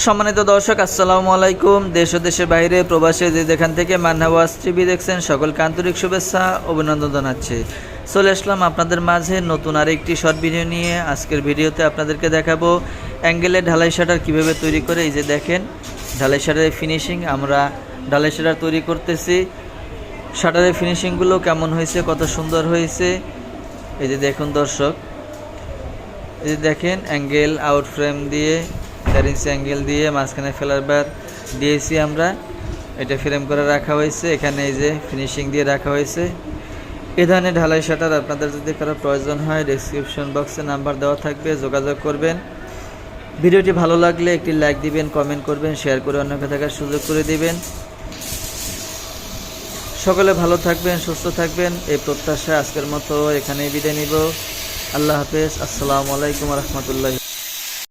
সম্মানিত দর্শক, আসসালামু আলাইকুম। দেশ ও দেশের বাইরে প্রবাসে যে যেখান থেকে মান্নাওয়াজ টিভি দেখছেন, সকলকে আন্তরিক শুভেচ্ছা, অভিনন্দন জানাচ্ছি। চলে আসলাম আপনাদের মাঝে নতুন আরেকটি শর্ট ভিডিও নিয়ে। আজকের ভিডিওতে আপনাদেরকে দেখাবো অ্যাঙ্গেলে ঢালাই শাটার কীভাবে তৈরি করে, এই যে দেখেন, ঢালাই শাটারের ফিনিশিং আমরা ঢালাই শাটার তৈরি করতেছি। শাটারের ফিনিশিংগুলো কেমন হয়েছে, কত সুন্দর হয়েছে, এই যে দেখুন দর্শক। এই যে দেখেন, অ্যাঙ্গেল আউট ফ্রেম দিয়ে চার ইঞ্চি অ্যাঙ্গেল দিয়ে মাঝখানে ফেলার বার দিয়েছি আমরা। এটা ফ্রেম করে রাখা হয়েছে। এখানে এই যে ফিনিশিং দিয়ে রাখা হয়েছে। এ ধরনের ঢালাই শাটার আপনাদের যদি কারও প্রয়োজন হয় ডিসক্রিপশন বক্সে নাম্বার দেওয়া থাকবে, যোগাযোগ করবেন। ভিডিওটি ভালো লাগলে একটি লাইক দিবেন কমেন্ট করবেন শেয়ার করে অন্যকে থাকার সুযোগ করে দিবেন। সকলে ভালো থাকবেন, সুস্থ থাকবেন। এই প্রত্যাশা আজকের মতো এখানেই বিদায় নিব। আল্লাহ হাফেজ। আসসালামু আলাইকুম রহমতুল্লাহ